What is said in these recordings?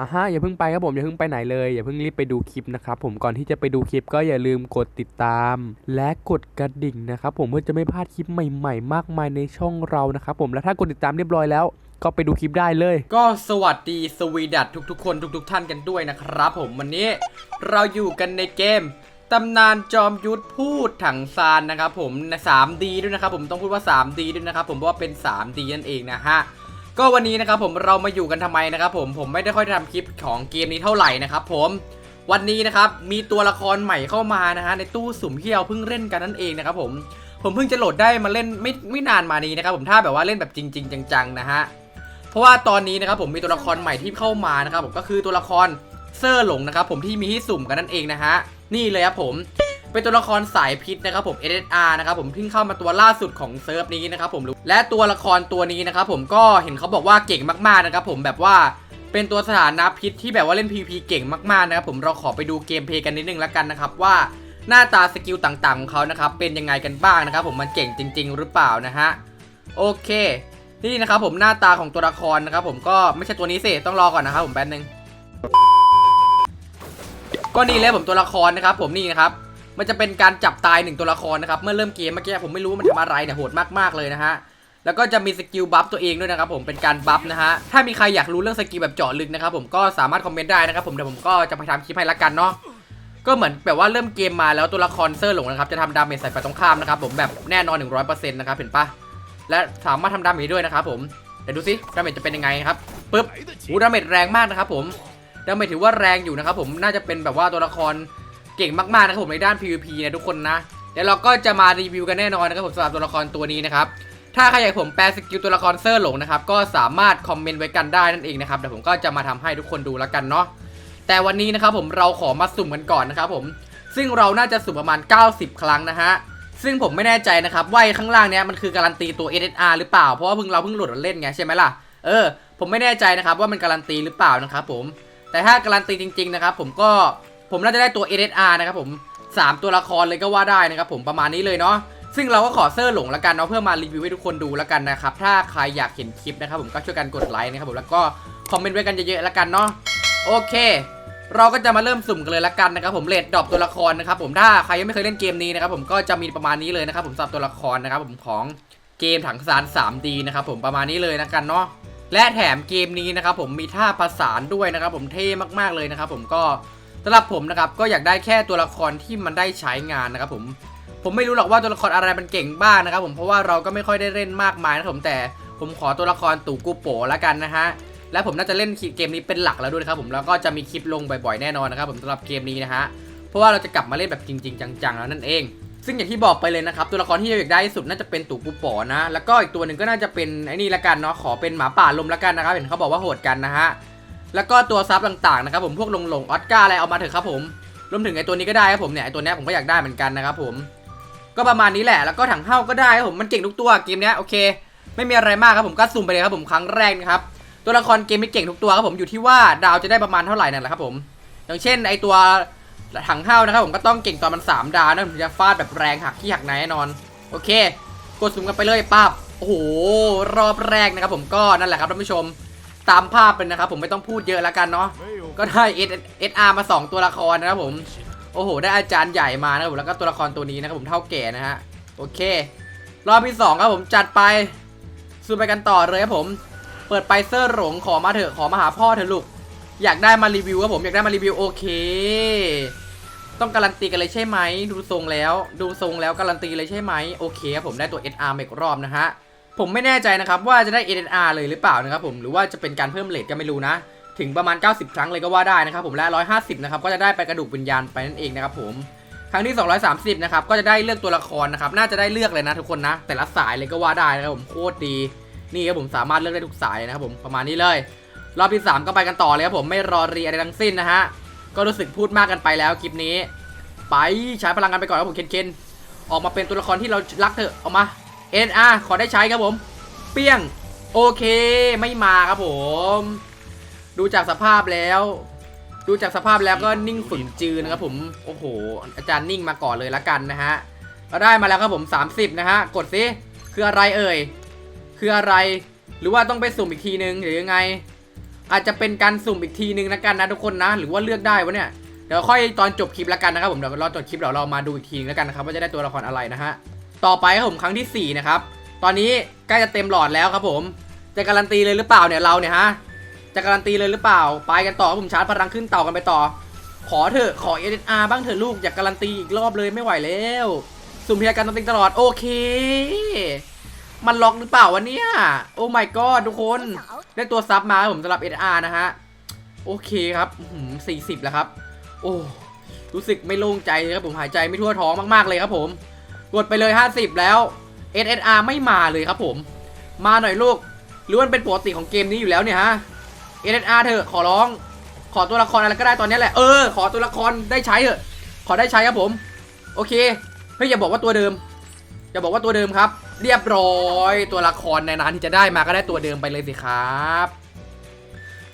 อะฮะอย่าเพิ่งไปครับผมอย่าเพิ่งไปไหนเลยอย่าเพิ่งรีบไปดูคลิปนะครับผมก่อนที่จะไปดูคลิปก็อย่าลืมกดติดตาม และกดกระดิ่งนะครับผมเพื่อจะไม่พลาดคลิปใหม่ ๆ มากมายในช่องเรานะครับผมและถ้ากดติดตามเรียบร้อยแล้ว ก็ไปดูคลิปได้เลย ก็สวัสดีสวีดัตทุกๆ คนทุก ๆ ท่านกันด้วยนะครับผมวันนี้เราอยู่กันในเกมตำนานจอมยุทธพูดถังซานนะครับผมใน 3D ด้วยนะครับผมต้องพูดว่า 3D ด้วยนะครับผมเพราะว่าเป็น 3D นั่นเองนะฮะ ก็วันนี้นะครับผมเรามาอยู่กันทำไมนะครับผมผมไม่ได้ค่อยทำคลิปของเกมนี้เท่าไหร่นะครับผมวันนี้นะครับมีตัวละครใหม่เข้ามานะฮะในตู้สุ่มที่เราเพิ่งเล่นกันนั่นเองนะครับผมผมเพิ่งจะโหลดได้มาเล่นไม่ไม่นานมานี้นะครับผมถ้าแบบว่าเล่นแบบจริง ๆ จังๆนะฮะเพราะว่าตอนนี้นะครับผมมีตัวละครใหม่ที่เข้ามานะครับผมก็คือตัวละครเซอร์หลงนะครับผมที่มีที่สุ่มกันนั่นเองนะฮะนี่เลยครับผม เป็นตัวละครสายพิษนะครับผม SSR นะครับผมเพิ่งเข้ามาตัวล่าสุดของเซิร์ฟนี้นะครับผมและตัวละครตัวนี้นะครับผมก็เห็นเขาบอกว่าเก่งมากๆนะครับผมแบบว่าเป็นตัวสถานะพิษที่แบบว่าเล่น PVP เก่งมากๆนะครับผมเราขอไปดูเกมเพลย์กันนิดนึงแล้วกันนะครับว่าหน้าตาสกิลต่างๆของเขานะครับเป็นยังไงกันบ้างนะครับผมมันเก่งจริง ๆ หรือเปล่านะฮะโอเคนี่นะครับผมหน้าตาของตัวละครนะครับผมก็ไม่ใช่ตัวนี้สิต้องรอก่อนนะครับผมแป๊บนึงก็นี่เลยผมตัวละครนะครับผมนี่นะครับ มันจะเป็นการจับตายหนึ่งตัวละครนะครับ เมื่อเริ่มเกมเมื่อกี้ผมไม่รู้ว่ามันทำอะไรเนี่ยโหดมากๆเลยนะฮะ แล้วก็จะมีสกิลบัฟตัวเองด้วยนะครับผมเป็นการบัฟนะฮะ ถ้ามีใครอยากรู้เรื่องสกิลแบบเจาะลึกนะครับผมก็สามารถคอมเมนต์ได้นะครับผมเดี๋ยวผมก็จะไปทำคลิปให้ละกันเนาะ ก็เหมือนแบบว่าเริ่มเกมมาแล้วตัวละครเซอร์หลงนะครับจะทำดาเมจใส่ฝ่ายตรงข้ามนะครับผมแบบแน่นอน 100%นะครับเห็นปะและสามารถทำดาเมจด้วยนะครับผมเดี๋ยวดูสิดาเมจจะเป็นยังไงครับปึ๊บหูดาเมจแรงมากนะครับผมดาเมจถือว่าแรงอยู่นะครับผมน่าจะเป็นแบบว่าตัวละคร เก่งมากๆนะครับผมในด้าน PVP นะทุกคนนะเดี๋ยวเราก็จะมารีวิวกันแน่นอนนะครับผมสำหรับตัวละครตัวนี้นะครับถ้าใครอยากผมแปลสกิลตัวละครเซอร์หลงนะครับก็สามารถคอมเมนต์ไว้กันได้นั่นเองนะครับเดี๋ยวผมก็จะมาทำให้ทุกคนดูแล้วกันเนาะแต่วันนี้นะครับผมเราขอมาสุ่มกันก่อนนะครับผมซึ่งเราน่าจะสุ่มประมาณ 90 ครั้งนะฮะซึ่งผมไม่แน่ใจนะครับว่าไอ้ข้างล่างเนี้ยมันคือการันตีตัว SSR หรือเปล่าเพราะว่าเพิ่งเราเพิ่งโหลดมาเล่นไงใช่ไหมล่ะเออผมไม่แน่ใจนะครับว่ามันการันตีหรือเปล่านะครับผมแต่ถ้าการันตีจริงๆนะครับผมก็ ผมน่าจะได้ตัว SSR นะครับผม 3 ตัวละครเลยก็ว่าได้นะครับผมประมาณนี้เลยเนาะซึ่งเราก็ขอเซอร์หลงล้วกันเนาะเพื่อมารีวิวให้ทุกคนดูล้วกันนะครับถ้าใครอยากเห็นคลิปนะครับผมก็ช่วยกันกดไลค์นะครับผมแล้วก็คอมเมนต์ไว้กันเยอะๆล้วกันเนาะโอเค เราก็จะมาเริ่มสุ่มกันเลยละกันนะครับผมเลดดรอปตัวละครนะครับผมถ้าใครยังไม่เคยเล่นเกมนี้นะครับผมก็จะมีประมาณนี้เลยนะครับผมสำหรับตัวละครนะครับผมของเกมถังซาน 3D นะครับผมประมาณนี้เลยนะกันเนาะและแถมเกมนี้นะครับผมมีท่าประสานด้วยนะครับผมเท่มากๆเลยนะครับผมก็ำหรับผมนะครับก็อยากได้แค่ตัวละครที่มันได้ใช้งานนะครับผมผมไม่รู้หรอกว่าตัวละครอะไรมันเก่งบ้างนะครับผมเพราะว่าเราก็ไม่ค่อยได้เล่นมากมายนะครับผมแต่ผมขอตัวละครตู่กูโปละกันนะฮะและผมน่าจะเล่นเกมนี้เป็นหลักแล้วด้วยครับผมแล้วก็จะมีคลิปลงบ่อยๆแน่นอนนะครับผมสำหรับเกมนี้นะฮะเพราะว่าเราจะกลับมาเล่นแบบจริงๆ จังๆแล้วนั่นเอง ซึ่งอย่างที่บอกไปเลยนะครับตัวละครที่อยากได้ที่สุดน่าจะเป็นตู่ปูป๋อนะแล้วก็อีกตัวหนึ่งก็น่าจะเป็นไอ้นี่ละกันเนาะขอเป็นหมาป่าลมละกันนะครับเห็นเขาบอกว่าโหดกันนะฮะ แล้วก็ตัวซับต่างๆนะครับผมพวกลงหลงออสการ์อะไรเอามาเถอะครับผมรวมถึงไอ้ตัวนี้ก็ได้ครับผมเนี่ยไอ้ตัวเนี้ยผมก็อยากได้เหมือนกันนะครับผม ก็ประมาณนี้แหละแล้วก็ถังเฮ้าก็ได้ครับผมมันเก่งทุกตัวเกมเนี้ยโอเค ไม่มีอะไรมากครับผมก็สุ่มไปเลยครับผมครั้งแรกนะครับตัวละครเกมไม่เก่งทุกตัวครับผมอยู่ที่ว่าดาวจะได้ประมาณเท่าไหร่นั่นแหละครับผม อย่างเช่นไอตัวถังเท้านะครับผมก็ต้องเก่งตอนมัน 3 ดาวนะถึงจะฟาดแบบแรงหักที่หักไหนแน่นอนโอเค กดสุ่มกันไปเลยปั๊บโอ้โหรอบแรกนะครับผมก็นั่นแหละครับท่านผู้ชม ตามภาพเป็นนะครับผมไม่ต้องพูดเยอะแล้วกันเนาะก็ได้ S S R มา 2 ตัวละครนะครับผมโอ้โห ได้อาจารย์ใหญ่มานะครับผมแล้วก็ตัวละครตัวนี้นะครับผมเท่าแก่นะฮะโอเค รอบที่สองครับผมจัดไปสู้ไปกันต่อเลยครับผม เปิดไปเซอร์หลงขอมาเถอะขอมาหาพ่อเถอะลูกอยากได้มารีวิวครับผมอยากได้มารีวิวโอเค ต้องการันตีกันเลยใช่ไหมดูทรงแล้ว ดูทรงแล้วการันตีเลยใช่ไหมโอเคครับผมได้ตัว SR มาอีกรอบนะฮะ ผมไม่แน่ใจนะครับว่าจะได้ SR เลยหรือเปล่านะครับผมหรือว่าจะเป็นการเพิ่มเลทก็ไม่รู้นะ ถึงประมาณ 90 ครั้งเลยก็ว่าได้นะครับผมและ 150 นะครับก็จะได้ไปกระดูกวิญญาณไปนั่นเองนะครับผมครั้งที่ 230 นะครับก็จะได้เลือกตัวละครนะครับน่าจะได้เลือกเลยนะทุกคนนะ แต่ละสายเลยก็ว่าได้นะครับผมโคตรดีนี่ครับผมสามารถเลือกได้ทุกสายเลยนะครับผมประมาณนี้เลยรอบที่ 3 ก็ไปกันต่อเลยครับผมไม่รอรีอะไรทั้งสิ้นนะฮะก็รู้สึกพูดมากกันไปแล้วคลิปนี้ ไปใช้พลังกันไปก่อนครับผมเคนเคนออกมาเป็นตัวละครที่เรารักเถอะออกมา NR ขอได้ใช้ครับผม เปี้ยง โอเคไม่มาครับผม ดูจากสภาพแล้ว ดูจากสภาพแล้วก็นิ่งฝืนจืนนะครับผม โอ้โห อาจารย์นิ่งมาก่อนเลยละกันนะฮะก็ได้มาแล้วครับผม 30 นะฮะ กดซิ คืออะไรเอ่ย คืออะไร หรือว่าต้องไปสุ่มอีกทีนึงหรือยังไง อาจจะเป็นการสุ่มอีกทีนึงนะกันนะทุกคนนะ หรือว่าเลือกได้วะเนี่ย เดี๋ยวค่อยตอนจบคลิปแล้วกันนะครับผม เดี๋ยวรอจบคลิปเดี๋ยวเรามาดูอีกทีนึงแล้วกันนะครับว่าจะได้ตัวละครอะไรนะฮะ ต่อไปครับผมครั้งที่สี่นะครับ ตอนนี้ใกล้จะเต็มหลอดแล้วครับผม จะการันตีเลยหรือเปล่าเนี่ยเราเนี่ยฮะ จะการันตีเลยหรือเปล่า ไปกันต่อครับผมชาร์จพลังขึ้นเต่ากันไปต่อ ขอเถอะ ขอ SSR บ้างเถอะลูก อยากการันตีอีกรอบเลยไม่ไหวแล้ว สุ่มพยาการตันติงตลอดโอเค มันล็อกหรือเปล่าวะเนี่ย โอ้ my god ทุกคน ได้ตัวซับมาครับผมสำหรับ SR นะฮะ โอเคครับสี่สิบแล้วครับ โอ้ รู้สึกไม่โล่งใจเลยครับผมหายใจไม่ทั่วท้องมากๆเลยครับผม กดไปเลย 50 แล้ว SSR ไม่มาเลยครับผม มาหน่อยลูก หรือมันเป็นปกติของเกมนี้อยู่แล้วเนี่ยฮะ SSR เถอะขอร้อง ขอตัวละครอะไรก็ได้ตอนนี้แหละ เออ ขอตัวละครได้ใช้เถอะ ขอได้ใช้ครับผม โอเค เฮ้ยอย่าบอกว่าตัวเดิม อย่าบอกว่าตัวเดิมครับ เรียบร้อยตัวละครในนั้นที่จะได้มาก็ได้ตัวเดิมไปเลยสิครับ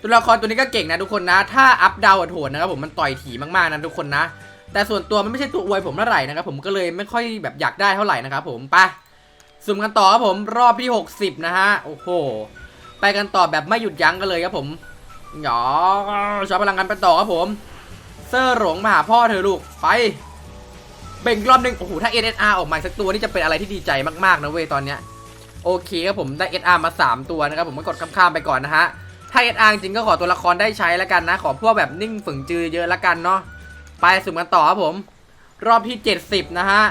ตัวละครตัวนี้ก็เก่งนะทุกคนนะ ถ้าอัพดาวโหดนะครับผมมันต่อยถี่มากๆนะทุกคนนะ แต่ส่วนตัวมันไม่ใช่ตัวอวยผมเท่าไหร่นะครับผมก็เลยไม่ค่อยแบบอยากได้เท่าไหร่นะครับผมไปสุ่มกันต่อครับผมรอบที่ 60 นะฮะโอ้โหไปกันต่อแบบไม่หยุดยั้งกันเลยครับผมหยอใช้พลังงานไปต่อครับผม เซอร์หลงมาหาพ่อเธอลูกไปเบ่งรอบหนึ่งโอ้โหถ้า SSR ออกมาอีกสักตัวนี่จะเป็นอะไรที่ดีใจมากๆนะเว้ยตอนเนี้ยโอเคครับผมได้ SR มา 3 ตัวนะครับผมก็กดข้ามๆไปก่อนนะฮะถ้า SR จริงก็ขอตัวละครได้ใช้แล้วกันนะ ขอพวกแบบนิ่งฝึงจือเยอะแล้วกันเนาะ ไปสุ่มกันต่อครับผม รอบที่ 70 นะฮะ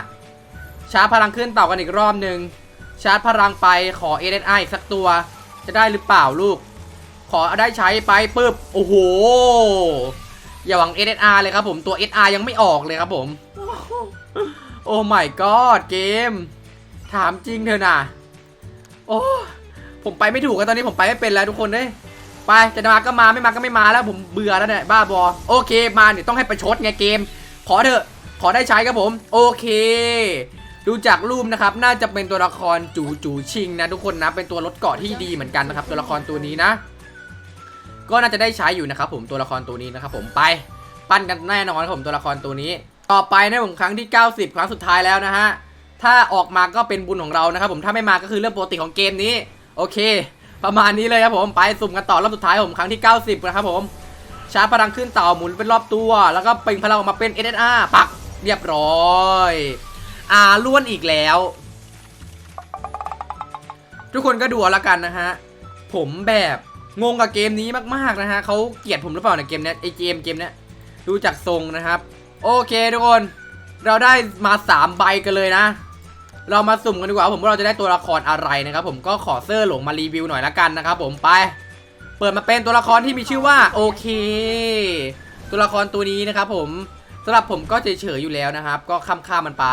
ชาร์จพลังขึ้นต่อกันอีกรอบหนึ่งชาร์จพลังไปขอ SSR อีกสักตัว จะได้หรือเปล่าลูก ขอได้ใช้ไปปุ๊บ โอ้โห อย่าหวัง SSR เลยครับผม ตัว SR ยังไม่ออกเลยครับผม โอ้ my god เกม ถามจริงเถอะนะโอ้ผมไปไม่ถูกกันตอนนี้ผมไปไม่เป็นแล้วทุกคนเด้ย ไปจะมาก็มาไม่มาก็ไม่มาแล้วผมเบื่อแล้วเนี่ยบ้าบอโอเคมาเดี๋ยวต้องให้ประชดไงเกม ขอเถอะ ขอได้ใช้ครับผม โอเค ดูจากรูปนะครับ น่าจะเป็นตัวละครจูจูชิงนะทุกคนนะ เป็นตัวรถเกาะที่ดีเหมือนกันนะครับ ตัวละครตัวนี้นะ ก็น่าจะได้ใช้อยู่นะครับ ผมตัวละครตัวนี้นะครับ ผมไป ปั้นกันแน่นอนครับผมตัวละครตัวนี้ ต่อไปนะผมครั้งที่ 90 ครั้งสุดท้ายแล้วนะฮะถ้าออกมาก็เป็นบุญของเรานะครับ ผมถ้าไม่มาก็คือเรื่องปกติของเกมนี้ โอเค ประมาณนี้เลยครับผมไปสุ่มกันต่อรอบสุดท้ายผมครั้งที่ 90 นะครับผมชาร์จพลังขึ้นเต่าหมุนเป็นรอบตัว แล้วก็เปล่งพลังออกมาเป็น SSR ปักเรียบร้อยอ่าล้วนอีกแล้ว ทุกคนก็ดูเอาละกันนะฮะ ผมแบบงงกับเกมนี้มากๆนะฮะเขาเกลียดผมหรือเปล่าในเกมเนี้ยไอเกมเกมเนี้ยดูจากทรงนะครับ โอเคทุกคน เราได้มา 3 ใบกันเลยนะ เรามาสุ่มกันดีกว่าผมว่าเราจะได้ตัวละครอะไรนะครับผมก็ขอเซอร์หลงมารีวิวหน่อยละกันนะครับผมไป เปิดมาเป็นตัวละครที่มีชื่อว่าโอเค ตัวละครตัวนี้นะครับผมสำหรับผมก็เฉยๆอยู่แล้วนะครับ ก็ข้ามๆมันไป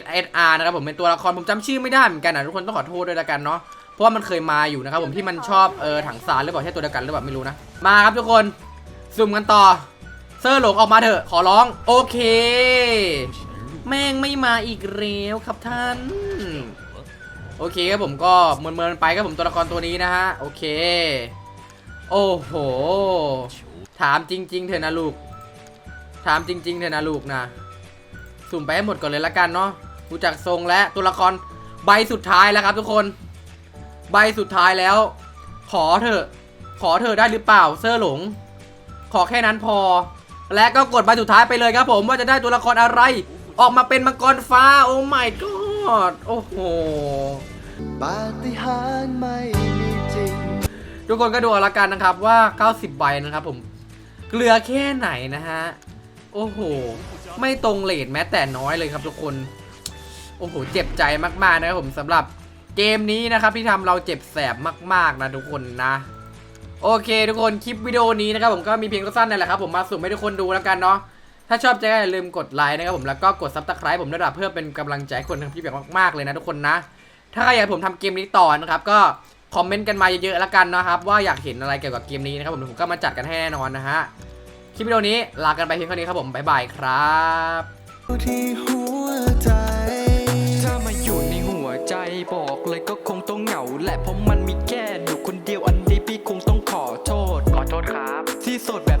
S S R นะครับผมเป็นตัวละครผมจำชื่อไม่ได้เหมือนกันนะทุกคนต้องขอโทษด้วยละกันเนาะเพราะว่ามันเคยมาอยู่นะครับผมที่มันชอบเออถังสารหรือเปล่าใช่ตัวเดียวกันหรือเปล่าไม่รู้นะมาครับทุกคนสุ่มกันต่อเซอร์หลงออกมาเถอะขอร้องโอเค แม่งไม่มาอีกแล้วครับท่าน โอเคครับผมก็เมินๆไปครับผมตัวละครตัวนี้นะฮะ โอเค โอ้โห ถามจริง ๆ เถอะนะลูก ถามจริง ๆ เถอะนะลูกนะ สุ่มไปให้หมดก่อนเลยละกันเนาะดูจากทรงและตัวละครใบสุดท้ายแล้วครับทุกคน ใบสุดท้ายแล้ว ขอเถอะ ขอเถอได้หรือเปล่าเซอร์หลง ขอแค่นั้นพอ และก็กดใบสุดท้ายไปเลยครับผมว่าจะได้ตัวละครอะไร ออกมาเป็นมังกรฟ้า โอ้ my god โอ้โหปาฏิหาริย์ไม่มีจริง ทุกคนก็ดูเอาละกันนะครับว่า 90 ใบนะครับผม เกลือแค่ไหนนะฮะ โอ้โห ไม่ตรงเลทแม้แต่น้อยเลยครับทุกคน โอ้โห เจ็บใจมากๆนะครับผมสำหรับเกมนี้นะครับที่ทำเราเจ็บแสบมาก ๆ นะทุกคนนะ โอเค ทุกคนคลิปวิดีโอนี้นะครับผมก็มีเพียงสั้นๆนั่นแหละครับผมมาสุ่มให้ทุกคนดูแล้วกันเนาะ ถ้าชอบใจก็อย่าลืมกดไลค์นะครับผมแล้วก็กดซับสไคร b ์ผมด้วยนะเพื่อเป็นกำลังใจคนทำคลิปแบบมากๆเลยนะทุกคนนะ ถ้าใครอยากให้ผมทำเกมนี้ต่อนะครับก็คอมเมนต์กันมาเยอะๆแล้วกันนะครับว่าอยากเห็นอะไรเกี่ยวกับเกมนี้นะครับผมผมก็มาจัดกันให้แน่นอนนะฮะคลิปวิดีโอนี้ลากันไปเพียงเท่านี้ครับผมบ๊ายบายครับที่หัวใจถ้ามาอยู่ในหัวใจบอกเลยก็คงต้องเหงาแหละเพราะมันมีแค่อยู่คนเดียวอันนี้พี่คงต้องขอโทษขอโทษครับ ที่โสดแบบ